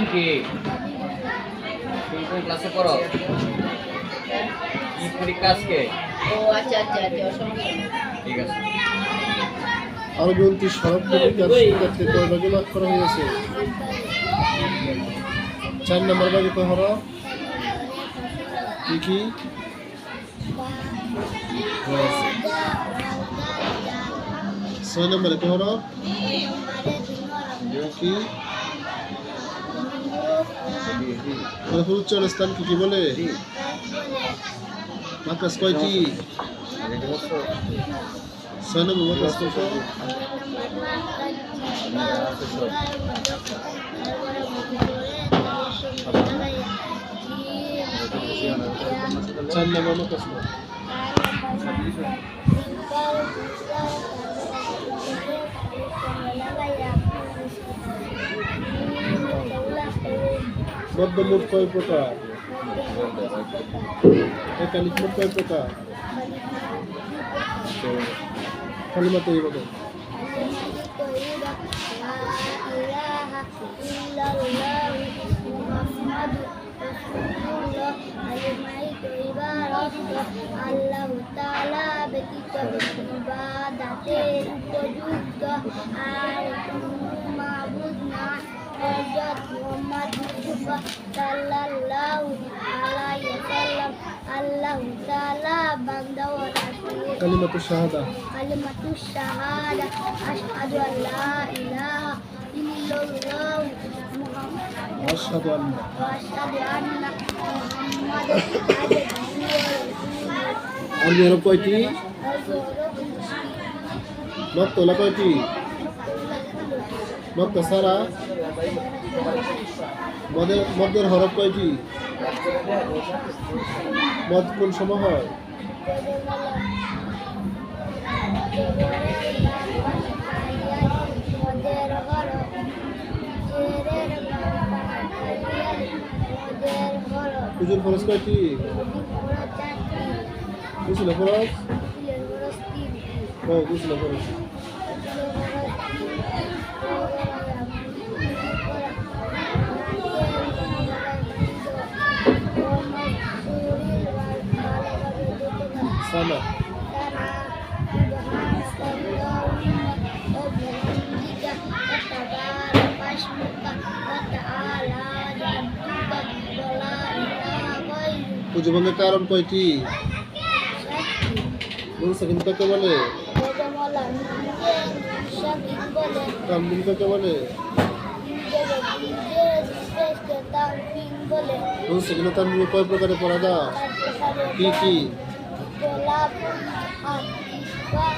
নাম কি তুমি কোন ক্লাসে পড়ো। কি পরীক্ষা আজকে ও আচ্ছা আচ্ছা আচ্ছা ঠিক আছে। আরবি উনত্রিশ সড়ক পরীক্ষার শিক্ষার্থী কয় ভাগে করা হয়েছে চার নম্বর কয় হরফ কি কি ছয় নম্বরে কয় হরফ কি উচ্চারণ স্থান কি কি বলে? মাকাস কয়টি? ছয় নম্বর মাকাস কত চার নম্বর মাকাস মধ্যমুখ কয় প্রকার? একালিক মুখ কয় প্রকার? কালিমা তৈরি বলো আল্লাহ তাআলা ব্যতীত ইবাদতের উপযুক্ত আর মুহাম্মদ মুস্তাফা সাল্লাল্লাহু আলাইহি ওয়াসাল্লাম আল্লাহ তাআলা বান্দা ও রাসূল কালিমাতু শাহাদা كلمة الشهادة أشهد أن لا إله إلا الله محمد আশহাদু আন্না وأشهد أن محمدا عبده ورسوله আরবি হরফ কয়টি নক্তলা কয়টি নক্ত সারা মদের মদের হরফ কয়টি মদ কোন সময় হয়? পুজোর খরচ কয়টি বুঝলে খরচ? ও বুঝলে খরচ। সানা পুজো ভাঙের কারণ কয়টি? বলছে কাকে বলে? কাকে বলে? কয় প্রকারে পড়া যায়? কি কি? Wala po ang iba.